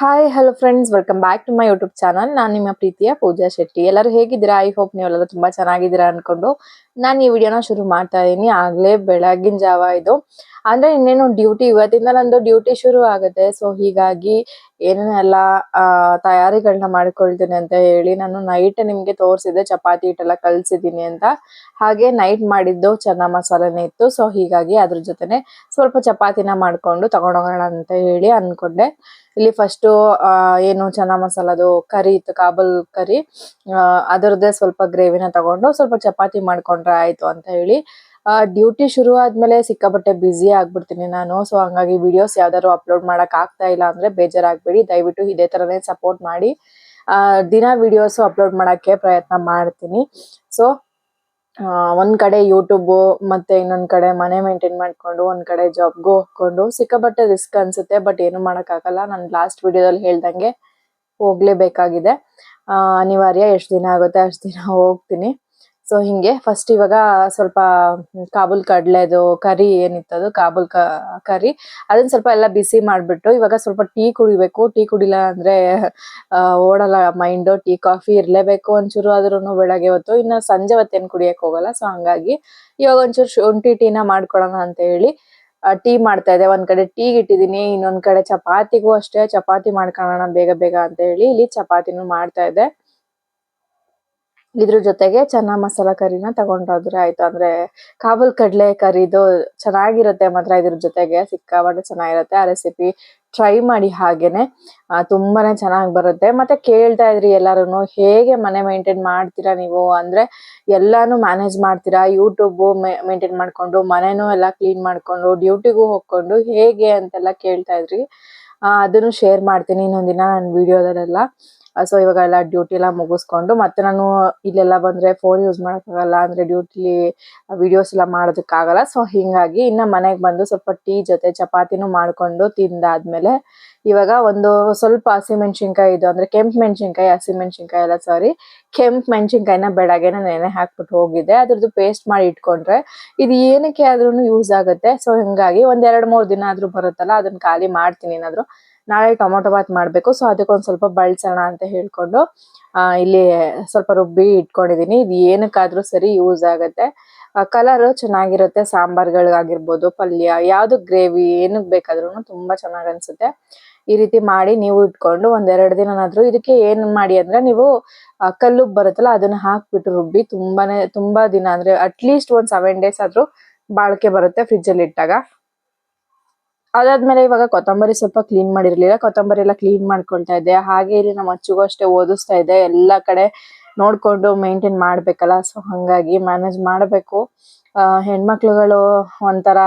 Hi hello friends welcome back to my YouTube channel ನಾನು ನಿಮ್ಮ ಪ್ರೀತಿಯ ಪೂಜಾ ಶೆಟ್ಟಿ. ಎಲ್ಲರೂ ಹೇಗಿದ್ದೀರಾ? ಐ ಹೋಪ್ ನೀವೆಲ್ಲರೂ ತುಂಬಾ ಚೆನ್ನಾಗಿದ್ದೀರಾ ಅನ್ಕೊಂಡು ನಾನು ಈ ವಿಡಿಯೋನ ಶುರು ಮಾಡ್ತಾ ಇದ್ದೀನಿ ಆಗ್ಲೇ ಬೆಳಗಿನ ಜಾವ ಇದು. ಅಂದ್ರೆ ಇನ್ನೇನು ಡ್ಯೂಟಿ ಇವತ್ತಿಂದ ನಂದು ಡ್ಯೂಟಿ ಶುರು ಆಗುತ್ತೆ. ಸೊ ಹೀಗಾಗಿ ಏನೇನೆಲ್ಲ ತಯಾರಿಗಳನ್ನ ಮಾಡ್ಕೊಳ್ತೀನಿ ಅಂತ ಹೇಳಿ ನಾನು ನೈಟ್ ನಿಮಗೆ ತೋರಿಸಿದ್ದೆ. ಚಪಾತಿ ಹಿಟ್ಟೆಲ್ಲ ಕಲಿಸಿದ್ದೀನಿ ಅಂತ. ಹಾಗೆ ನೈಟ್ ಮಾಡಿದ್ದು ಚನ್ನ ಮಸಾಲೆನೇ ಇತ್ತು. ಸೊ ಹೀಗಾಗಿ ಅದ್ರ ಜೊತೆನೆ ಸ್ವಲ್ಪ ಚಪಾತಿನ ಮಾಡ್ಕೊಂಡು ತಗೊಂಡೋಗೋಣ ಅಂತ ಹೇಳಿ ಅನ್ಕೊಂಡೆ. ಇಲ್ಲಿ ಫಸ್ಟು ಏನು ಚನ್ನ ಮಸಾಲದು ಕರಿ ಇತ್ತು, ಕಾಬಲ್ ಕರಿ. ಅದರದ್ದೇ ಸ್ವಲ್ಪ ಗ್ರೇವಿನ ತಗೊಂಡು ಸ್ವಲ್ಪ ಚಪಾತಿ ಮಾಡ್ಕೊಂಡ್ರೆ ಆಯ್ತು ಅಂತ ಹೇಳಿ ಡ್ಯೂಟಿ ಶುರು ಆದ್ಮೇಲೆ ಸಿಕ್ಕಾಪಟ್ಟೆ ಬ್ಯುಸಿ ಆಗ್ಬಿಡ್ತೀನಿ ನಾನು. ಸೊ ಹಂಗಾಗಿ ವಿಡಿಯೋಸ್ ಯಾವ್ದಾದ್ರು ಅಪ್ಲೋಡ್ ಮಾಡಕ್ ಆಗ್ತಾ ಇಲ್ಲ ಅಂದ್ರೆ ಬೇಜಾರಾಗ್ಬೇಡಿ. ದಯವಿಟ್ಟು ಇದೇ ತರನೇ ಸಪೋರ್ಟ್ ಮಾಡಿ ದಿನ ವಿಡಿಯೋಸ್ ಅಪ್ಲೋಡ್ ಮಾಡಕ್ಕೆ ಪ್ರಯತ್ನ ಮಾಡ್ತೀನಿ. ಸೊ ಒಂದ್ ಕಡೆ ಯೂಟ್ಯೂಬ್ ಮತ್ತೆ ಇನ್ನೊಂದ್ ಕಡೆ ಮನೆ ಮೇಂಟೈನ್ ಮಾಡ್ಕೊಂಡು, ಒಂದ್ ಕಡೆ ಜಾಬ್ಗೂ ಹೋಗ್ಕೊಂಡು ಸಿಕ್ಕಾಪಟ್ಟೆ ರಿಸ್ಕ್ ಅನ್ಸುತ್ತೆ ಬಟ್ ಏನು ಆಗಲ್ಲ. ನಾನು ಲಾಸ್ಟ್ ವಿಡಿಯೋದಲ್ಲಿ ಹೇಳ್ದಂಗೆ ಹೋಗ್ಲೇಬೇಕಾಗಿದೆ. ಅನಿವಾರ್ಯ ಎಷ್ಟು ದಿನ ಆಗುತ್ತೆ ಅಷ್ಟು ದಿನ ಹೋಗ್ತೀನಿ. ಸೊ ಹಿಂಗೆ ಫಸ್ಟ್ ಇವಾಗ ಸ್ವಲ್ಪ ಕಾಬೂಲ್ ಕಡಲೆದು ಕರಿ ಏನಿತ್ತದು, ಕಾಬೂಲ್ ಕರಿ ಅದನ್ನ ಸ್ವಲ್ಪ ಎಲ್ಲ ಬಿಸಿ ಮಾಡ್ಬಿಟ್ಟು ಇವಾಗ ಸ್ವಲ್ಪ ಟೀ ಕುಡಿಬೇಕು. ಟೀ ಕುಡಿಲ್ಲ ಅಂದ್ರೆ ಓಡಲ್ಲ ಮೈಂಡ್ ಟೀ, ಕಾಫಿ ಇರಲೇಬೇಕು ಒಂಚೂರು ಆದ್ರೂ ಬೆಳಗ್ಗೆ ಹೊತ್ತು. ಇನ್ನು ಸಂಜೆ ಹೊತ್ತೇನು ಕುಡಿಯಕ್ ಹೋಗಲ್ಲ ಸೊ ಹಂಗಾಗಿ ಇವಾಗ ಒಂಚೂರು ಶುಂಠಿ ಟೀನ ಮಾಡ್ಕೊಳೋಣ ಅಂತ ಹೇಳಿ ಟೀ ಮಾಡ್ತಾ ಇದೆ ಒಂದ್ ಕಡೆ ಟೀ ಇಟ್ಟಿದೀನಿ ಇನ್ನೊಂದ್ ಕಡೆ ಚಪಾತಿಗೂ ಅಷ್ಟೇ. ಚಪಾತಿ ಮಾಡ್ಕೊಳ್ಳೋಣ ಬೇಗ ಬೇಗ ಅಂತ ಹೇಳಿ ಇಲ್ಲಿ ಚಪಾತಿನೂ ಮಾಡ್ತಾ ಇದ್ದೆ. ಇದ್ರ ಜೊತೆಗೆ ಚನ್ನಾ ಮಸಾಲ ಕರಿನ ತಗೊಂಡೋದ್ರೆ ಆಯ್ತು. ಅಂದ್ರೆ ಕಾಬೂಲ್ ಕಡ್ಲೆ ಕರಿದು ಚೆನ್ನಾಗಿರುತ್ತೆ ಮಾತ್ರ ಇದ್ರ ಜೊತೆಗೆ. ಸಿಕ್ಕಾಪಟ್ಟೆ ಚೆನ್ನಾಗಿರುತ್ತೆ. ಆ ರೆಸಿಪಿ ಟ್ರೈ ಮಾಡಿ ಹಾಗೇನೆ. ತುಂಬಾನೇ ಚೆನ್ನಾಗಿ ಬರುತ್ತೆ. ಮತ್ತೆ ಕೇಳ್ತಾ ಇದ್ರಿ ಎಲ್ಲಾರು ಹೇಗೆ ಮನೆ ಮೇಂಟೈನ್ ಮಾಡ್ತೀರಾ ನೀವು? ಅಂದ್ರೆ ಎಲ್ಲಾನು ಮ್ಯಾನೇಜ್ ಮಾಡ್ತೀರಾ? ಯೂಟ್ಯೂಬ್ ಮೇಂಟೈನ್ ಮಾಡ್ಕೊಂಡು, ಮನೆನೂ ಎಲ್ಲ ಕ್ಲೀನ್ ಮಾಡ್ಕೊಂಡು ಡ್ಯೂಟಿಗೂ ಹೋಗ್ಕೊಂಡು ಹೇಗೆ ಅಂತೆಲ್ಲ ಕೇಳ್ತಾ ಇದ್ರಿ. ಅದನ್ನು ಶೇರ್ ಮಾಡ್ತೀನಿ ಇನ್ನೊಂದಿನ ನನ್ನ ವಿಡಿಯೋದಲ್ಲೆಲ್ಲ ಸೊ ಇವಾಗ ಎಲ್ಲ ಡ್ಯೂಟಿ ಎಲ್ಲ ಮುಗಿಸ್ಕೊಂಡು ಮತ್ತೆ ನಾನು ಇಲ್ಲೆಲ್ಲ ಬಂದ್ರೆ ಫೋನ್ ಯೂಸ್ ಮಾಡೋಕ್ಕಾಗಲ್ಲ, ಅಂದ್ರೆ ಡ್ಯೂಟಿಲಿ ವಿಡಿಯೋಸ್ ಎಲ್ಲ ಮಾಡೋದಕ್ಕಾಗಲ್ಲ. ಸೊ ಹಿಂಗಾಗಿ ಇನ್ನ ಮನೆಗೆ ಬಂದು ಸ್ವಲ್ಪ ಟೀ ಜೊತೆ ಚಪಾತಿನೂ ಮಾಡ್ಕೊಂಡು ತಿಂದಾದ್ಮೇಲೆ ಇವಾಗ ಒಂದು ಸ್ವಲ್ಪ ಹಸಿಮೆಣ್ಸಿನ್ಕಾಯಿ ಇದು ಅಂದ್ರೆ ಕೆಂಪು ಮೆಣಸಿನ್ಕಾಯಿ ಹಸಿಮೆಣ್ಸಿನ್ಕಾಯಿ ಎಲ್ಲ ಸಾರಿ ಕೆಂಪು ಮೆಣಸಿನ್ಕಾಯಿನ ಬೆಳಗ್ಗೆನ ನೆನೆ ಹಾಕ್ಬಿಟ್ಟು ಹೋಗಿದ್ದೆ. ಅದ್ರದ್ದು ಪೇಸ್ಟ್ ಮಾಡಿ ಇಟ್ಕೊಂಡ್ರೆ ಇದು ಏನಕ್ಕೆ ಆದ್ರೂ ಯೂಸ್ ಆಗುತ್ತೆ. ಸೊ ಹಿಂಗಾಗಿ ಒಂದ್ ಎರಡ್ ಮೂರ್ ದಿನ ಆದ್ರೂ ಬರುತ್ತಲ್ಲ, ಅದನ್ನ ಖಾಲಿ ಮಾಡ್ತೀನಿ ಏನಾದ್ರು. ನಾಳೆ ಟೊಮೊಟೊ ಬಾತ್ ಮಾಡಬೇಕು. ಸೊ ಅದಕ್ಕೊಂದ್ ಸ್ವಲ್ಪ ಬಳಸೋಣ ಅಂತ ಹೇಳ್ಕೊಂಡು ಇಲ್ಲಿ ಸ್ವಲ್ಪ ರುಬ್ಬಿ ಇಟ್ಕೊಂಡಿದೀನಿ. ಇದು ಏನಕ್ಕಾದ್ರೂ ಸರಿ ಯೂಸ್ ಆಗುತ್ತೆ. ಕಲರ್ ಚೆನ್ನಾಗಿರುತ್ತೆ. ಸಾಂಬಾರ್ಗಳಿಗಾಗಿರ್ಬೋದು, ಪಲ್ಯ, ಯಾವುದು ಗ್ರೇವಿ ಏನಕ್ಕೆ ಬೇಕಾದ್ರೂ ತುಂಬಾ ಚೆನ್ನಾಗಿ ಅನ್ಸುತ್ತೆ. ಈ ರೀತಿ ಮಾಡಿ ನೀವು ಇಟ್ಕೊಂಡು ಒಂದೆರಡು ದಿನನಾದರೂ ಇದಕ್ಕೆ ಏನು ಮಾಡಿ ಅಂದ್ರೆ ನೀವು ಕಲ್ಲು ಬರುತ್ತಲ್ಲ, ಅದನ್ನ ಹಾಕ್ಬಿಟ್ಟು ರುಬ್ಬಿ ತುಂಬಾನೇ, ತುಂಬಾ ದಿನ ಅಂದ್ರೆ ಅಟ್ಲೀಸ್ಟ್ ಒಂದು ಸೆವೆನ್ ಡೇಸ್ ಆದ್ರೂ ಬಾಳಿಕೆ ಬರುತ್ತೆ ಫ್ರಿಜ್ಜಲ್ಲಿ ಇಟ್ಟಾಗ. ಅದಾದ್ಮೇಲೆ ಇವಾಗ ಕೊತ್ತಂಬರಿ ಸ್ವಲ್ಪ ಕ್ಲೀನ್ ಮಾಡಿರ್ಲಿಲ್ಲ. ಕೊತ್ತಂಬರಿ ಎಲ್ಲ ಕ್ಲೀನ್ ಮಾಡ್ಕೊಳ್ತಾ ಇದ್ದೆ. ಹಾಗೆ ಇಲ್ಲಿ ನಮ್ಮ ಅಚ್ಚುಗೂ ಅಷ್ಟೇ ಓದಿಸ್ತಾ ಇದ್ದೆ. ಎಲ್ಲಾ ಕಡೆ ನೋಡ್ಕೊಂಡು ಮೇಂಟೈನ್ ಮಾಡ್ಬೇಕಲ್ಲ. ಸೊ ಹಂಗಾಗಿ ಮ್ಯಾನೇಜ್ ಮಾಡಬೇಕು. ಹೆಣ್ಮಕ್ಳುಗಳು ಒಂಥರ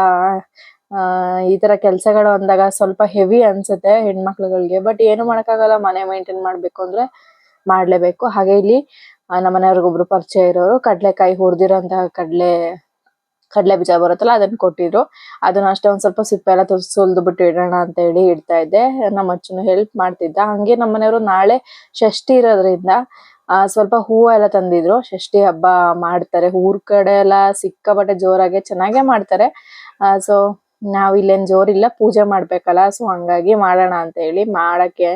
ಈ ತರ ಕೆಲ್ಸಗಳು ಅಂದಾಗ ಸ್ವಲ್ಪ ಹೆವಿ ಅನ್ಸುತ್ತೆ ಹೆಣ್ಮಕ್ಳುಗಳಿಗೆ. ಬಟ್ ಏನು ಮಾಡೋಕ್ಕಾಗಲ್ಲ. ಮನೆ ಮೇಂಟೈನ್ ಮಾಡ್ಬೇಕು ಅಂದ್ರೆ ಮಾಡ್ಲೇಬೇಕು. ಹಾಗೆ ಇಲ್ಲಿ ನಮ್ಮನೆಯವ್ರಿಗೊಬ್ರು ನಮ್ಮ ಮನೆಯವ್ರಿಗೊಬ್ರು ಪರಿಚಯ ಇರೋರು ಕಡಲೆಕಾಯಿ ಹುರಿದಿರೋಂತಹ ಕಡ್ಲೆ ಕಡ್ಲೆ ಬೀಜ ಬರುತ್ತಲ್ಲ, ಅದನ್ನ ಕೊಟ್ಟಿದ್ರು. ಅದನ್ನ ಅಷ್ಟೇ ಒಂದ್ ಸ್ವಲ್ಪ ಸಿಪ್ಪೆ ಎಲ್ಲ ಸುಲ್ದು ಬಿಟ್ಟು ಇಡೋಣ ಅಂತ ಹೇಳಿ ಇಡ್ತಾ ಇದ್ದೆ. ನಮ್ಮ ಅಚ್ಚನು ಹೆಲ್ಪ್ ಮಾಡ್ತಿದ್ದ. ಹಂಗೆ ನಮ್ಮ ಮನೆಯವರು ನಾಳೆ ಷಷ್ಠಿ ಇರೋದ್ರಿಂದ, ಆ, ಸ್ವಲ್ಪ ಹೂವು ಎಲ್ಲ ತಂದಿದ್ರು. ಷಷ್ಠಿ ಹಬ್ಬ ಮಾಡ್ತಾರೆ. ಊರ್ ಕಡೆ ಎಲ್ಲ ಸಿಕ್ಕಾಪಟ್ಟೆ ಜೋರಾಗೆ ಚೆನ್ನಾಗೆ ಮಾಡ್ತಾರೆ. ಸೊ ನಾವ್ ಇಲ್ಲೇನ್ ಜೋರಿಲ್ಲ ಪೂಜೆ ಮಾಡ್ಬೇಕಲ್ಲ ಸೊ ಹಂಗಾಗಿ ಮಾಡೋಣ ಅಂತ ಹೇಳಿ ಮಾಡಕ್ಕೆ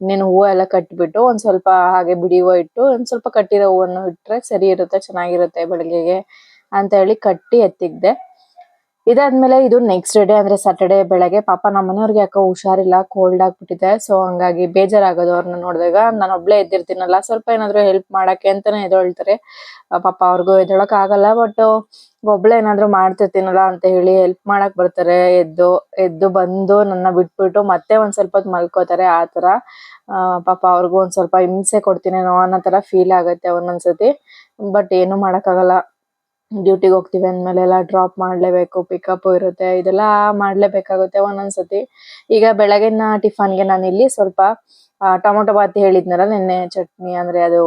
ಇನ್ನೇನು ಹೂವು ಎಲ್ಲ ಕಟ್ಬಿಟ್ಟು ಒಂದ್ ಸ್ವಲ್ಪ ಹಾಗೆ ಬಿಡಿ ಹೂವು ಇಟ್ಟು, ಒಂದ್ ಸ್ವಲ್ಪ ಕಟ್ಟಿರೋ ಹೂವನ್ನು ಇಟ್ರೆ ಸರಿ ಇರುತ್ತೆ, ಚೆನ್ನಾಗಿರುತ್ತೆ ಬೆಳಗ್ಗೆಗೆ. ಅಂತ ಹೇಳಿ ಕಟ್ಟಿ ಎತ್ತಿದ್ದೆ. ಇದಾದ್ಮೇಲೆ ಇದು ನೆಕ್ಸ್ಟ್ ಡೇ ಅಂದ್ರೆ ಸ್ಯಾಟರ್ಡೆ ಬೆಳಗ್ಗೆ ಪಾಪ ನಮ್ಮ ಮನೆಯವ್ರಿಗೆ ಯಾಕೋ ಹುಷಾರಿಲ್ಲ ಕೋಲ್ಡ್ ಆಗ್ಬಿಟ್ಟಿದೆ. ಸೊ ಹಂಗಾಗಿ ಬೇಜಾರಾಗೋದು ಅವ್ರನ್ನ ನೋಡಿದಾಗ. ನಾನು ಒಬ್ಳೆ ಎದ್ದಿರ್ತೀನಲ್ಲ, ಸ್ವಲ್ಪ ಏನಾದ್ರು ಹೆಲ್ಪ್ ಮಾಡಕ್ಕೆ ಅಂತಾನೆ ಎದ್ದೇಳ್ತಾರೆ ಹೇಳ್ತಾರೆ. ಪಾಪ ಅವ್ರಿಗೂ ಎದ್ದೊಳಕ್ ಆಗಲ್ಲ ಬಟ್ ಒಬ್ಳೆ ಏನಾದ್ರು ಮಾಡ್ತಿರ್ತೀನಲ್ಲ ಅಂತ ಹೇಳಿ ಹೆಲ್ಪ್ ಮಾಡಕ್ ಬರ್ತಾರೆ. ಎದ್ದು ಎದ್ದು ಬಂದು ನನ್ನ ಬಿಟ್ಬಿಟ್ಟು ಮತ್ತೆ ಒಂದ್ ಸ್ವಲ್ಪ ಹೊತ್ತು ಮಲ್ಕೋತಾರೆ. ಆ ತರ ಪಾಪ ಅವ್ರಿಗೂ ಒಂದ್ ಸ್ವಲ್ಪ ಹಿಂಸೆ ಕೊಡ್ತೀನೇನೋ ಅನ್ನೋ ತರ ಫೀಲ್ ಆಗತ್ತೆ ಒಂದೊಂದ್ಸತಿ ಬಟ್ ಏನು ಮಾಡಕ್ಕಾಗಲ್ಲ. ಡ್ಯೂಟಿಗೆ ಹೋಗ್ತೀವಿ ಅಂದ್ಮೇಲೆ ಎಲ್ಲ ಡ್ರಾಪ್ ಮಾಡ್ಲೇಬೇಕು ಪಿಕಪ್ ಇರುತ್ತೆ, ಇದೆಲ್ಲ ಮಾಡ್ಲೇಬೇಕಾಗುತ್ತೆ ಒಂದೊಂದ್ಸತಿ. ಈಗ ಬೆಳಗಿನ ಟಿಫನ್ಗೆ ನಾನು ಇಲ್ಲಿ ಸ್ವಲ್ಪ ಟೊಮೊಟೊ ಬಾತ್ ಹೇಳಿದ್ನಲ್ಲ ನಿನ್ನೆ ಚಟ್ನಿ, ಅಂದ್ರೆ ಅದು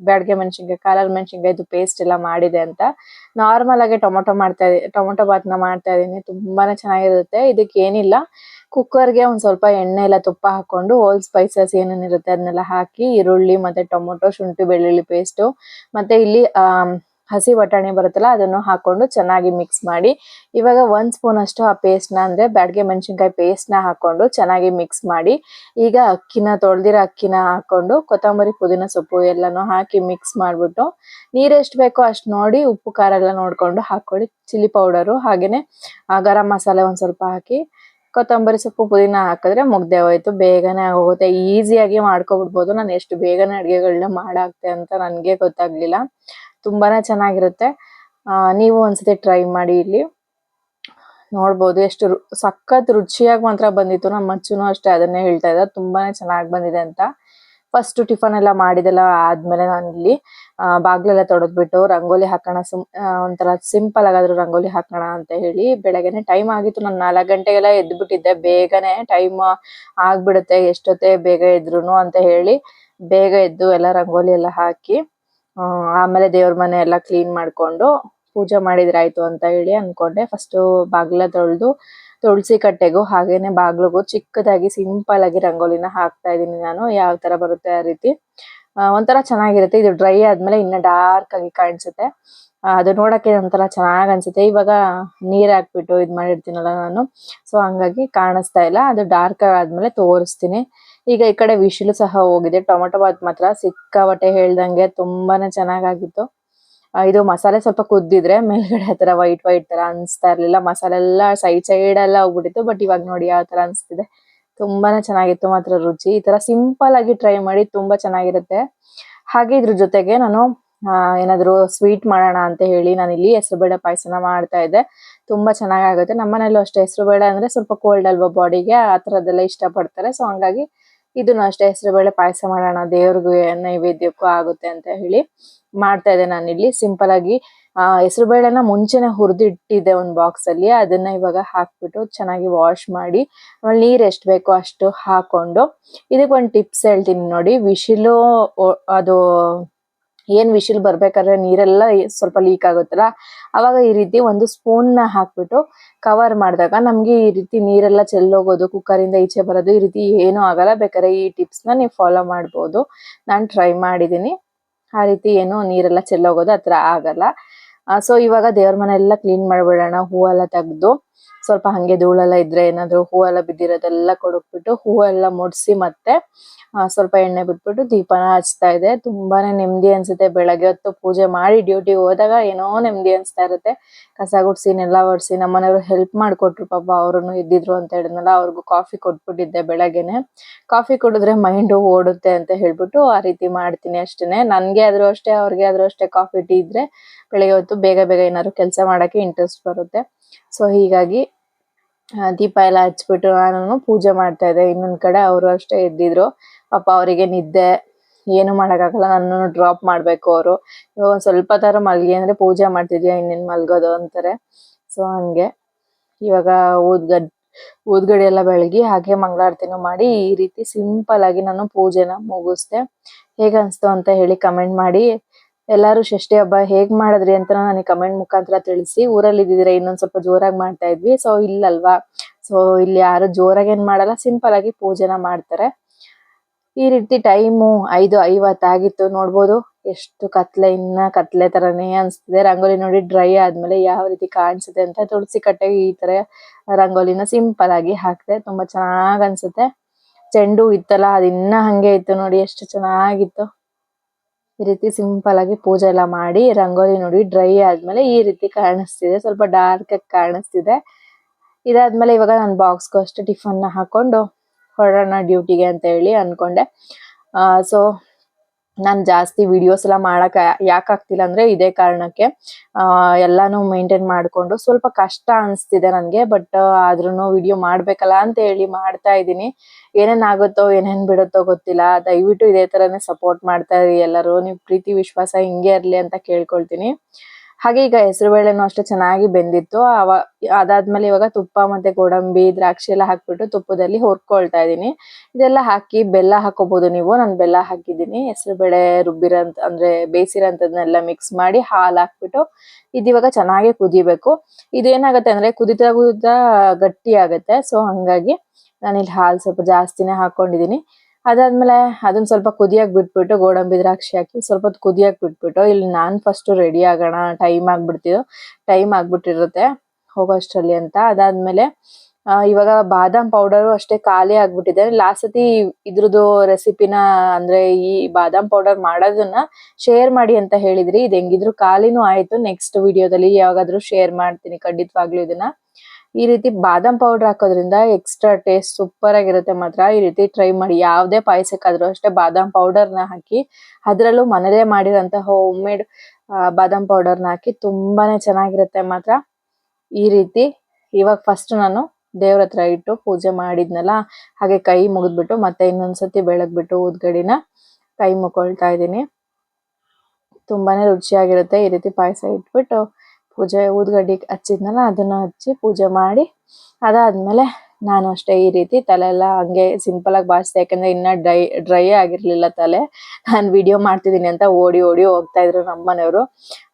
ಬ್ಯಾಡ್ಗೆ ಮೆಣಸಿನ್ಕಾಯಿ ಕಾಲರ್ ಮೆಣಸಿನ್ಕಾಯ್ದು ಪೇಸ್ಟ್ ಎಲ್ಲ ಮಾಡಿದೆ ಅಂತ. ನಾರ್ಮಲ್ ಆಗಿ ಟೊಮೊಟೊ ಮಾಡ್ತಾ ಇದ್ದೀನಿ ಟೊಮೊಟೊ ಬಾತ್ನ ಮಾಡ್ತಾ ಇದೀನಿ ತುಂಬಾನೇ ಚೆನ್ನಾಗಿರುತ್ತೆ. ಇದಕ್ಕೆ ಏನಿಲ್ಲ ಕುಕ್ಕರ್ಗೆ ಒಂದ್ ಸ್ವಲ್ಪ ಎಣ್ಣೆ ಎಲ್ಲ ತುಪ್ಪ ಹಾಕೊಂಡು ಹೋಲ್ ಸ್ಪೈಸಸ್ ಏನೇನಿರುತ್ತೆ ಅದನ್ನೆಲ್ಲ ಹಾಕಿ, ಈರುಳ್ಳಿ ಮತ್ತೆ ಟೊಮೊಟೊ, ಶುಂಠಿ, ಬೆಳ್ಳುಳ್ಳಿ ಪೇಸ್ಟ್ ಮತ್ತೆ ಇಲ್ಲಿ ಹಸಿ ಬಟಾಣಿ ಬರುತ್ತಲ್ಲ ಅದನ್ನು ಹಾಕೊಂಡು ಚೆನ್ನಾಗಿ ಮಿಕ್ಸ್ ಮಾಡಿ. ಇವಾಗ ಒಂದು ಸ್ಪೂನ್ ಅಷ್ಟು ಆ ಪೇಸ್ಟ್ನ ಅಂದ್ರೆ ಬ್ಯಾಡ್ಗೆ ಮೆಣಸಿನ್ಕಾಯಿ ನ ಹಾಕೊಂಡು ಚೆನ್ನಾಗಿ ಮಿಕ್ಸ್ ಮಾಡಿ. ಈಗ ಅಕ್ಕಿನ ತೊಳೆದಿರೋ ಅಕ್ಕಿನ ಹಾಕೊಂಡು ಕೊತ್ತಂಬರಿ ಪುದೀನ ಸೊಪ್ಪು ಎಲ್ಲಾನು ಹಾಕಿ ಮಿಕ್ಸ್ ಮಾಡ್ಬಿಟ್ಟು ನೀರ್ ಎಷ್ಟ್ ಬೇಕೋ ಅಷ್ಟು ನೋಡಿ ಉಪ್ಪು ಖಾರ ಎಲ್ಲ ನೋಡ್ಕೊಂಡು ಹಾಕೊಳ್ಳಿ ಚಿಲ್ಲಿ ಪೌಡರು ಹಾಗೇನೆ ಆ, ಗರಂ ಮಸಾಲೆ ಒಂದ್ ಸ್ವಲ್ಪ ಹಾಕಿ ಕೊತ್ತಂಬರಿ ಸೊಪ್ಪು ಪುದೀನ ಹಾಕಿದ್ರೆ ಮುಗ್ದೆ ಹೋಯ್ತು. ಬೇಗನೆ ಆಗೋಗುತ್ತೆ. ಈಸಿಯಾಗಿ ಮಾಡ್ಕೊಬಿಡ್ಬೋದು. ನಾನು ಎಷ್ಟು ಬೇಗನೆ ಅಡುಗೆಗಳನ್ನ ಮಾಡಾಕ್ತೆ ಅಂತ ನನಗೆ ಗೊತ್ತಾಗ್ಲಿಲ್ಲ. ತುಂಬಾನೇ ಚೆನ್ನಾಗಿರುತ್ತೆ. ನೀವು ಒಂದ್ಸತಿ ಟ್ರೈ ಮಾಡಿ ಇಲ್ಲಿ. ನೋಡ್ಬೋದು ಎಷ್ಟು ಸಖತ್ ರುಚಿಯಾಗಿ ಮಾತ್ರ ಬಂದಿತ್ತು. ನಮ್ಮ ಮಚ್ಚುನು ಅಷ್ಟೇ ಅದನ್ನೇ ಹೇಳ್ತಾ ಇದ್ದ. ತುಂಬಾ ಚೆನ್ನಾಗಿ ಬಂದಿದೆ ಅಂತ. ಫಸ್ಟ್ ಟಿಫನ್ ಎಲ್ಲ ಮಾಡಿದೆಲ್ಲ ಆದ್ಮೇಲೆ ನಾನು ಇಲ್ಲಿ ಬಾಗ್ಲೆಲ್ಲ ತೊಡದ್ಬಿಟ್ಟು ರಂಗೋಲಿ ಹಾಕೋಣ ಸುಮ್ ಒಂಥರ ಸಿಂಪಲ್ ಆಗಾದ್ರು ರಂಗೋಲಿ ಹಾಕೋಣ ಅಂತ ಹೇಳಿ ಬೆಳಗ್ಗೆನೆ ಟೈಮ್ ಆಗಿತ್ತು. ನಾನು ನಾಲ್ಕು ಗಂಟೆಗೆಲ್ಲ ಎದ್ಬಿಟ್ಟಿದ್ದೆ. ಬೇಗನೆ ಟೈಮ್ ಆಗ್ಬಿಡುತ್ತೆ ಎಷ್ಟೊತ್ತೆ ಬೇಗ ಎದ್ರು ಅಂತ ಹೇಳಿ ಬೇಗ ಎದ್ದು ಎಲ್ಲ ರಂಗೋಲಿ ಎಲ್ಲ ಹಾಕಿ ಆ, ಆಮೇಲೆ ದೇವ್ರ ಮನೆ ಎಲ್ಲ ಕ್ಲೀನ್ ಮಾಡ್ಕೊಂಡು ಪೂಜೆ ಮಾಡಿದ್ರಾಯ್ತು ಅಂತ ಹೇಳಿ ಅನ್ಕೊಂಡೆ. ಫಸ್ಟ್ ಬಾಗ್ಲ ತೊಳೆದು ತುಳಸಿ ಕಟ್ಟೆಗೂ ಹಾಗೇನೆ ಬಾಗ್ಲಿಗೂ ಚಿಕ್ಕದಾಗಿ ಸಿಂಪಲ್ ಆಗಿ ರಂಗೋಲಿನ ಹಾಕ್ತಾ ಇದೀನಿ ನಾನು. ಯಾವ ತರ ಬರುತ್ತೆ ಆ ರೀತಿ. ಒಂಥರ ಚೆನ್ನಾಗಿರುತ್ತೆ. ಇದು ಡ್ರೈ ಆದ್ಮೇಲೆ ಇನ್ನ ಡಾರ್ಕ್ ಆಗಿ ಕಾಣಿಸುತ್ತೆ. ಅದು ನೋಡಕ್ಕೆ ಒಂಥರ ಚೆನ್ನಾಗ್ ಅನ್ಸುತ್ತೆ. ಇವಾಗ ನೀರ್ ಹಾಕ್ಬಿಟ್ಟು ಇದ್ ಮಾಡಿರ್ತೀನಲ್ಲ ನಾನು. ಸೊ ಹಂಗಾಗಿ ಕಾಣಿಸ್ತಾ ಇಲ್ಲ. ಅದು ಡಾರ್ಕ್ ಆದ್ಮೇಲೆ ತೋರಿಸ್ತೀನಿ. ಈಗ ಈ ಕಡೆ ವಿಶಿಲು ಸಹ ಹೋಗಿದೆ. ಟೊಮೆಟೊ ಬಾತ್ ಮಾತ್ರ ಸಿಕ್ಕಾಪಟ್ಟೆ ಹೇಳ್ದಂಗೆ ತುಂಬಾನೇ ಚೆನ್ನಾಗಾಗಿತ್ತು. ಇದು ಮಸಾಲೆ ಸ್ವಲ್ಪ ಕುದ್ದಿದ್ರೆ ಮೇಲ್ಗಡೆ ಆತರ ವೈಟ್ ವೈಟ್ ತರ ಅನ್ಸ್ತಾ ಇರ್ಲಿಲ್ಲ. ಮಸಾಲೆ ಎಲ್ಲ ಸೈಡ್ ಸೈಡ್ ಎಲ್ಲ ಹೋಗ್ಬಿಟ್ಟಿತ್ತು ಬಟ್ ಇವಾಗ ನೋಡಿ ಯಾವ ತರ ಅನ್ಸ್ತಿದೆ. ತುಂಬಾನೇ ಚೆನ್ನಾಗಿತ್ತು ಮಾತ್ರ ರುಚಿ. ಈ ತರ ಸಿಂಪಲ್ ಆಗಿ ಟ್ರೈ ಮಾಡಿ ತುಂಬಾ ಚೆನ್ನಾಗಿರುತ್ತೆ. ಹಾಗೆ ಇದ್ರ ಜೊತೆಗೆ ನಾನು ಏನಾದ್ರು ಸ್ವೀಟ್ ಮಾಡೋಣ ಅಂತ ಹೇಳಿ ನಾನು ಇಲ್ಲಿ ಹೆಸರುಬೇಳೆ ಪಾಯಸನ ಮಾಡ್ತಾ ಇದ್ದೆ. ತುಂಬಾ ಚೆನ್ನಾಗಾಗುತ್ತೆ. ನಮ್ಮನೇಲೂ ಅಷ್ಟೇ. ಹೆಸರುಬೇಳೆ ಅಂದ್ರೆ ಸ್ವಲ್ಪ ಕೋಲ್ಡ್ ಅಲ್ವಾ ಬಾಡಿಗೆ ಆ ತರದ್ದೆಲ್ಲ ಇಷ್ಟ ಪಡ್ತಾರೆ ಸೊ ಹಂಗಾಗಿ ಇದನ್ನು ಅಷ್ಟೇ ಹೆಸರುಬೇಳೆ ಪಾಯಸ ಮಾಡೋಣ, ದೇವ್ರಿಗೂ ನೈವೇದ್ಯಕ್ಕೂ ಆಗುತ್ತೆ ಅಂತ ಹೇಳಿ ಮಾಡ್ತಾ ಇದ್ದೆ ನಾನು ಇಲ್ಲಿ ಸಿಂಪಲ್ ಆಗಿ, ಆ ಹೆಸರುಬೇಳೆನ ಮುಂಚೆನೆ ಹುರಿದು ಇಟ್ಟಿದ್ದೆ ಒಂದು ಬಾಕ್ಸ್ ಅಲ್ಲಿ. ಅದನ್ನ ಇವಾಗ ಹಾಕ್ಬಿಟ್ಟು ಚೆನ್ನಾಗಿ ವಾಶ್ ಮಾಡಿ, ಆಮೇಲೆ ನೀರ್ ಎಷ್ಟು ಬೇಕೋ ಅಷ್ಟು ಹಾಕೊಂಡು ಇದಕ್ಕೆ ಒಂದು ಟಿಪ್ಸ್ ಹೇಳ್ತೀನಿ ನೋಡಿ. ವಿಶಿಲು ಅದು ಏನ್ ವಿಶಿಲ್ ಬರ್ಬೇಕಾದ್ರೆ ನೀರೆಲ್ಲ ಸ್ವಲ್ಪ ಲೀಕ್ ಆಗುತ್ತಲ್ಲ? ಅವಾಗ ಈ ರೀತಿ ಒಂದು ಸ್ಪೂನ್ನ ಹಾಕ್ಬಿಟ್ಟು ಕವರ್ ಮಾಡಿದಾಗ ನಮ್ಗೆ ಈ ರೀತಿ ನೀರೆಲ್ಲ ಚೆಲ್ಲೋಗೋದು ಕುಕ್ಕರ್ ಇಂದ ಈಚೆ ಬರೋದು, ಈ ರೀತಿ ಏನೂ ಆಗಲ್ಲ. ಬೇಕಾದ್ರೆ ಈ ಟಿಪ್ಸ್ನ ನೀವು ಫಾಲೋ ಮಾಡ್ಬೋದು. ನಾನು ಟ್ರೈ ಮಾಡಿದೀನಿ ಆ ರೀತಿ ಏನು ನೀರೆಲ್ಲ ಚೆಲ್ಲೋಗೋದು ಹತ್ರ ಆಗಲ್ಲ. ಸೊ ಇವಾಗ ದೇವ್ರ ಮನೆ ಎಲ್ಲ ಕ್ಲೀನ್ ಮಾಡ್ಬಿಡೋಣ, ಹೂವೆಲ್ಲ ತೆಗ್ದು ಸ್ವಲ್ಪ ಹಂಗೆ ಧೂಳೆಲ್ಲ ಇದ್ರೆ ಏನಾದ್ರು ಹೂವೆಲ್ಲ ಬಿದ್ದಿರೋದೆಲ್ಲ ಕೊಡಕ್ಬಿಟ್ಟು ಹೂವೆಲ್ಲ ಮುಡ್ಸಿ ಮತ್ತೆ ಸ್ವಲ್ಪ ಎಣ್ಣೆ ಬಿಟ್ಬಿಟ್ಟು ದೀಪನ ಹಚ್ತಾ ಇದೆ. ತುಂಬಾನೇ ನೆಮ್ಮದಿ ಅನ್ಸುತ್ತೆ. ಬೆಳಗ್ಗೆ ಹೊತ್ತು ಪೂಜೆ ಮಾಡಿ ಡ್ಯೂಟಿ ಹೋದಾಗ ಏನೋ ನೆಮ್ಮದಿ ಅನ್ಸ್ತಾ ಇರುತ್ತೆ. ಕಸ ಗುಡ್ಸಿ ನೆಲ್ಲ ಒರೆಸಿ ನಮ್ಮನೆಯವರು ಹೆಲ್ಪ್ ಮಾಡಿಕೊಟ್ರು ಪಾಪ ಅವ್ರು ಇದ್ದಿದ್ರು ಅಂತ ಹೇಳಿದ್ನಲ್ಲ, ಅವ್ರಿಗೂ ಕಾಫಿ ಕೊಟ್ಬಿಟ್ಟಿದ್ದೆ ಬೆಳಗ್ಗೆನೆ. ಕಾಫಿ ಕುಡಿದ್ರೆ ಮೈಂಡ್ ಓಡುತ್ತೆ ಅಂತ ಹೇಳ್ಬಿಟ್ಟು ಆ ರೀತಿ ಮಾಡ್ತೀನಿ ಅಷ್ಟೇನೆ. ನನ್ಗೆ ಆದ್ರೂ ಅಷ್ಟೇ, ಅವ್ರಿಗೆ ಆದ್ರೂ ಅಷ್ಟೇ ಕಾಫಿ ಟೀ ಇದ್ರೆ ಬೆಳಗ್ಗೆ ಹೊತ್ತು ಬೇಗ ಬೇಗ ಏನಾದ್ರು ಕೆಲಸ ಮಾಡಕ್ಕೆ ಇಂಟ್ರೆಸ್ಟ್ ಬರುತ್ತೆ. ಸೊ ಹೀಗಾಗಿ ದೀಪ ಎಲ್ಲ ಹಚ್ಬಿಟ್ಟು ನಾನು ಪೂಜೆ ಮಾಡ್ತಾ ಇದ್ದೆ. ಇನ್ನೊಂದ್ ಕಡೆ ಅವರು ಅಷ್ಟೇ ಎದ್ದಿದ್ರು. ಪಾಪ ಅವರಿಗೆ ನಿದ್ದೆ, ಏನು ಮಾಡೋಕ್ಕಾಗಲ್ಲ. ನನ್ನನ್ನು ಡ್ರಾಪ್ ಮಾಡ್ಬೇಕು ಅವರು. ಇವಾಗ ಒಂದು ಸ್ವಲ್ಪ ತರ ಮಲ್ಗಿ, ಅಂದ್ರೆ ಪೂಜೆ ಮಾಡ್ತಿದ್ಯಾ, ಇನ್ನೇನ್ ಮಲ್ಗೋದು ಅಂತಾರೆ. ಸೊ ಹಂಗೆ. ಇವಾಗ ಊದ್ಗಡ್, ಊದ್ಗಡಿ ಎಲ್ಲ ಬೆಳಗಿ ಹಾಗೆ ಮಂಗಳಾರತಿನೂ ಮಾಡಿ ಈ ರೀತಿ ಸಿಂಪಲ್ ಆಗಿ ನಾನು ಪೂಜೆನ ಮುಗಿಸ್ದೆ. ಹೇಗನ್ಸ್ತು ಅಂತ ಹೇಳಿ ಕಮೆಂಟ್ ಮಾಡಿ. ಎಲ್ಲಾರು ಷಷ್ಠಿ ಹಬ್ಬ ಹೇಗ್ ಮಾಡಿದ್ರಿ ಅಂತ ನನಗೆ ಕಮೆಂಟ್ ಮುಖಾಂತರ ತಿಳಿಸಿ. ಊರಲ್ಲಿ ಇದ್ದಿದ್ರೆ ಇನ್ನೊಂದ್ ಸ್ವಲ್ಪ ಜೋರಾಗಿ ಮಾಡ್ತಾ ಇದ್ವಿ. ಸೊ ಇಲ್ಲಲ್ವಾ? ಸೊ ಇಲ್ಲಿ ಯಾರು ಜೋರಾಗಿ ಏನ್ ಮಾಡಲ್ಲ ಸಿಂಪಲ್ ಆಗಿ ಪೂಜೆನ ಮಾಡ್ತಾರೆ. ಈ ರೀತಿ ಟೈಮು ಐದು ಐವತ್ತಾಗಿತ್ತು. ನೋಡ್ಬೋದು ಎಷ್ಟು ಕತ್ಲೆ, ಇನ್ನ ಕತ್ಲೆ ತರನೇ ಅನ್ಸ್ತಿದೆ. ರಂಗೋಲಿ ನೋಡಿ ಡ್ರೈ ಆದ್ಮೇಲೆ ಯಾವ ರೀತಿ ಕಾಣಿಸುತ್ತೆ ಅಂತ ತುಳಸಿ ಕಟ್ಟೆ ಈ ತರ ರಂಗೋಲಿನ ಸಿಂಪಲ್ ಆಗಿ ಹಾಕ್ದೆ ತುಂಬಾ ಚೆನ್ನಾಗ್ ಅನ್ಸುತ್ತೆ. ಚೆಂಡು ಇತ್ತಲ್ಲ, ಅದಿನ್ನ ಹಂಗೆ ಇತ್ತು ನೋಡಿ, ಎಷ್ಟು ಚೆನ್ನಾಗಿತ್ತು. ಈ ರೀತಿ ಸಿಂಪಲ್ ಆಗಿ ಪೂಜೆ ಎಲ್ಲ ಮಾಡಿ, ರಂಗೋಲಿ ನೋಡಿ ಡ್ರೈ ಆದ್ಮೇಲೆ ಈ ರೀತಿ ಕಾಣಿಸ್ತಿದೆ. ಸ್ವಲ್ಪ ಡಾರ್ಕ್ ಆಗಿ ಕಾಣಿಸ್ತಿದೆ. ಇದಾದ್ಮೇಲೆ ಇವಾಗ ನಾನು ಬಾಕ್ಸ್ಗೂ ಅಷ್ಟೇ ಟಿಫನ್ನ ಹಾಕೊಂಡು ಹೊರಡೋಣ ಡ್ಯೂಟಿಗೆ ಅಂತ ಹೇಳಿ ಅನ್ಕೊಂಡೆ. ಸೊ ನಾನ್ ಜಾಸ್ತಿ ವಿಡಿಯೋಸ್ ಎಲ್ಲ ಮಾಡಕ್ಕೆ ಯಾಕೆ ಆಗ್ತಿಲ್ಲ ಅಂದ್ರೆ ಇದೇ ಕಾರಣಕ್ಕೆ, ಆ, ಎಲ್ಲಾನು ಮೇಂಟೈನ್ ಮಾಡ್ಕೊಂಡು ಸ್ವಲ್ಪ ಕಷ್ಟ ಅನ್ಸ್ತಿದೆ ನನ್ಗೆ ಬಟ್ ಆದ್ರೂನು ವಿಡಿಯೋ ಮಾಡ್ಬೇಕಲ್ಲ ಅಂತ ಹೇಳಿ ಮಾಡ್ತಾ ಇದೀನಿ ಏನೇನ್ ಆಗುತ್ತೋ ಏನೇನ್ ಬಿಡುತ್ತೋ ಗೊತ್ತಿಲ್ಲ. ದಯವಿಟ್ಟು ಇದೇ ತರನೇ ಸಪೋರ್ಟ್ ಮಾಡ್ತಾ ಇರಿ ಎಲ್ಲರೂ. ನೀವು ಪ್ರೀತಿ, ವಿಶ್ವಾಸ ಹಿಂಗೆ ಇರ್ಲಿ ಅಂತ ಕೇಳ್ಕೊಳ್ತೀನಿ. ಹಾಗೆ ಈಗ ಹೆಸರುಬೇಳೆನು ಅಷ್ಟೇ ಚೆನ್ನಾಗಿ ಬೆಂದಿತ್ತು. ಅವ ಅದಾದ್ಮೇಲೆ ಇವಾಗ ತುಪ್ಪ ಮತ್ತೆ ಗೋಡಂಬಿ, ದ್ರಾಕ್ಷಿ ಎಲ್ಲ ಹಾಕ್ಬಿಟ್ಟು ತುಪ್ಪದಲ್ಲಿ ಹುರ್ಕೊಳ್ತಾ ಇದ್ದೀನಿ. ಇದೆಲ್ಲ ಹಾಕಿ ಬೆಲ್ಲ ಹಾಕೋಬಹುದು ನೀವು. ನಾನು ಬೆಲ್ಲ ಹಾಕಿದ್ದೀನಿ. ಹೆಸರುಬೇಳೆ ರುಬ್ಬಿರಂತ, ಅಂದ್ರೆ ಬೇಯಿಸಿರೋಂಥದ್ನೆಲ್ಲ ಮಿಕ್ಸ್ ಮಾಡಿ ಹಾಲು ಹಾಕ್ಬಿಟ್ಟು ಇದಿವಾಗ ಚೆನ್ನಾಗಿ ಕುದಿಬೇಕು. ಇದೇನಾಗುತ್ತೆ ಅಂದ್ರೆ ಕುದಿತಾ ಕುದಿತಾ ಗಟ್ಟಿ ಆಗುತ್ತೆ. ಸೊ ಹಂಗಾಗಿ ನಾನಿಲ್ಲಿ ಹಾಲು ಸ್ವಲ್ಪ ಜಾಸ್ತಿನೇ ಹಾಕೊಂಡಿದೀನಿ ಅದಾದ್ಮೇಲೆ ಅದನ್ನ ಸ್ವಲ್ಪ ಕುದಿಯಕ್ ಬಿಟ್ಬಿಟ್ಟು ಗೋಡಂಬಿ ದ್ರಾಕ್ಷಿ ಹಾಕಿ ಸ್ವಲ್ಪ ಹೊತ್ತು ಕುದಿಯಕ್ ಬಿಟ್ಬಿಟ್ಟು, ಇಲ್ಲಿ ನಾನ್ ಫಸ್ಟ್ ರೆಡಿ ಆಗೋಣ ಟೈಮ್ ಆಗ್ಬಿಡ್ತಿದ್ದು. ಟೈಮ್ ಆಗ್ಬಿಟ್ಟಿರುತ್ತೆ ಹೋಗೋಷ್ಟರಲ್ಲಿ ಅಂತ. ಅದಾದ್ಮೇಲೆ ಇವಾಗ ಬಾದಾಮ್ ಪೌಡರ್ ಅಷ್ಟೇ ಖಾಲಿ ಆಗ್ಬಿಟ್ಟಿದೆ. ಲಾಸ್ಟ್ ಸತಿ ಇದ್ರದ್ದು ರೆಸಿಪಿನ ಅಂದ್ರೆ ಈ ಬಾದಾಮ್ ಪೌಡರ್ ಮಾಡೋದನ್ನ ಶೇರ್ ಮಾಡಿ ಅಂತ ಹೇಳಿದ್ರಿ. ಇದು ಹೆಂಗಿದ್ರು ಖಾಲಿನೂ ಆಯ್ತು. ನೆಕ್ಸ್ಟ್ ವಿಡಿಯೋದಲ್ಲಿ ಯಾವಾಗಾದ್ರೂ ಶೇರ್ ಮಾಡ್ತೀನಿ ಖಂಡಿತವಾಗ್ಲೂ ಇದನ್ನ. ಈ ರೀತಿ ಬಾದಾಮ್ ಪೌಡರ್ ಹಾಕೋದ್ರಿಂದ ಎಕ್ಸ್ಟ್ರಾ ಟೇಸ್ಟ್ ಸೂಪರ್ ಆಗಿರುತ್ತೆ ಮಾತ್ರ. ಈ ರೀತಿ ಟ್ರೈ ಮಾಡಿ, ಯಾವುದೇ ಪಾಯಸಕ್ಕಾದ್ರೂ ಅಷ್ಟೇ ಬಾದಾಮ್ ಪೌಡರ್ನ ಹಾಕಿ, ಅದರಲ್ಲೂ ಮನೇಲೇ ಮಾಡಿರೋಂಥ ಹೋಮ್ ಮೇಡ್ ಬಾದಾಮ್ ಪೌಡರ್ನ ಹಾಕಿ ತುಂಬಾನೇ ಚೆನ್ನಾಗಿರುತ್ತೆ ಮಾತ್ರ. ಈ ರೀತಿ ಇವಾಗ ಫಸ್ಟ್ ನಾನು ದೇವ್ರ ಹತ್ರ ಇಟ್ಟು ಪೂಜೆ ಮಾಡಿದ್ನಲ್ಲ, ಹಾಗೆ ಕೈ ಮುಗಿದ್ಬಿಟ್ಟು ಮತ್ತೆ ಇನ್ನೊಂದ್ಸತಿ ಬೆಳಗ್ಬಿಟ್ಟು ಊದ್ಗಡಿನ ಕೈ ಮುಕೊಳ್ತಾ ಇದ್ದೀನಿ. ತುಂಬಾನೇ ರುಚಿಯಾಗಿರುತ್ತೆ ಈ ರೀತಿ ಪಾಯಸ ಇಟ್ಬಿಟ್ಟು. ಪೂಜೆ ಊದ್ಗಡ್ಡಿ ಹಚ್ಚಿದ್ನಲ್ಲ, ಅದನ್ನ ಹಚ್ಚಿ ಪೂಜೆ ಮಾಡಿ, ಅದಾದ್ಮೇಲೆ ನಾನು ಅಷ್ಟೇ ಈ ರೀತಿ ತಲೆ ಎಲ್ಲ ಹಂಗೆ ಸಿಂಪಲ್ ಆಗಿ ಬಾಚಿದೆ ಯಾಕಂದ್ರೆ ಇನ್ನ ಡ್ರೈ ಡ್ರೈ ಆಗಿರ್ಲಿಲ್ಲ ತಲೆ. ನಾನು ವಿಡಿಯೋ ಮಾಡ್ತಿದ್ದೀನಿ ಅಂತ ಓಡಿ ಓಡಿ ಹೋಗ್ತಾ ಇದ್ರು ನಮ್ಮನೆಯವರು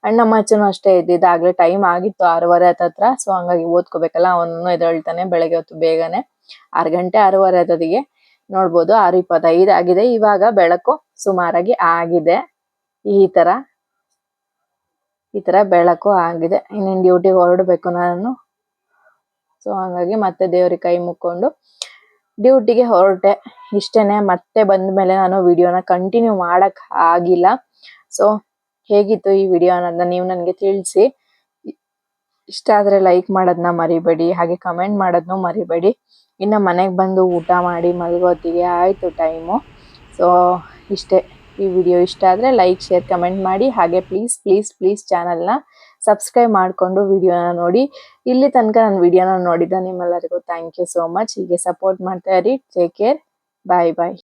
ಅಂಡ್ ನಮ್ಮ ಅಚ್ಚನು ಅಷ್ಟೇ ಇದ್ದಿದ್ದು. ಆಗ್ಲೇ ಟೈಮ್ ಆಗಿತ್ತು ಆರೂವರೆ ಹತ್ತತ್ರ ಸೊ ಹಂಗಾಗಿ ಓದ್ಕೋಬೇಕಲ್ಲ ಅವನು ಎದ್ದೇಳ್ತಾನೆ ಬೆಳಗ್ಗೆ ಹೊತ್ತು ಬೇಗನೆ. ಆರು ಗಂಟೆ ಆರೂವರೆ ಹತ್ತದಿಗೆ ನೋಡ್ಬೋದು, ಆರು ಇಪ್ಪತ್ತೈದು ಆಗಿದೆ. ಇವಾಗ ಬೆಳಕು ಸುಮಾರಾಗಿ ಆಗಿದೆ. ಈ ತರ ಈ ತರ ಬೆಳಕು ಆಗಿದೆ. ಇನ್ನೇನ್ ಡ್ಯೂಟಿಗೆ ಹೊರಡ್ಬೇಕು ನಾನು. ಸೊ ಹಂಗಾಗಿ ಮತ್ತೆ ದೇವ್ರಿಗೆ ಕೈ ಮುಕ್ಕೊಂಡು ಡ್ಯೂಟಿಗೆ ಹೊರಟೆ. ಇಷ್ಟೇನೆ ಮತ್ತೆ ಬಂದ ಮೇಲೆ ನಾನು ವಿಡಿಯೋನ ಕಂಟಿನ್ಯೂ ಮಾಡಕ್ ಆಗಿಲ್ಲ. ಸೊ ಹೇಗಿತ್ತು ಈ ವಿಡಿಯೋ ಅನ್ನೋದನ್ನ ನೀವು ನನಗೆ ತಿಳಿಸಿ. ಇಷ್ಟ ಆದ್ರೆ ಲೈಕ್ ಮಾಡೋದನ್ನ ಮರಿಬೇಡಿ, ಹಾಗೆ ಕಮೆಂಟ್ ಮಾಡೋದನ್ನು ಮರಿಬೇಡಿ. ಇನ್ನು ಮನೆಗೆ ಬಂದು ಊಟ ಮಾಡಿ ಮಲಗೋತ್ತಿಗೆ ಆಯಿತು ಟೈಮು ಸೊ ಇಷ್ಟೇ. ಈ ವಿಡಿಯೋ ಇಷ್ಟ ಆದರೆ ಲೈಕ್, ಶೇರ್, ಕಮೆಂಟ್ ಮಾಡಿ. ಹಾಗೆ ಪ್ಲೀಸ್ ಪ್ಲೀಸ್ ಪ್ಲೀಸ್ ಚಾನಲ್ನ ಸಬ್ಸ್ಕ್ರೈಬ್ ಮಾಡಿಕೊಂಡು ವಿಡಿಯೋನ ನೋಡಿ. ಇಲ್ಲಿ ತನಕ ನನ್ನ ವಿಡಿಯೋನ ನೋಡಿದ್ದ ನಿಮ್ಮೆಲ್ಲರಿಗೂ ಥ್ಯಾಂಕ್ ಯು ಸೋ ಮಚ್ ಹೀಗೆ ಸಪೋರ್ಟ್ ಮಾಡ್ತಾ ಇರಿ. ಟೇಕ್ ಕೇರ್ ಬಾಯ್ ಬಾಯ್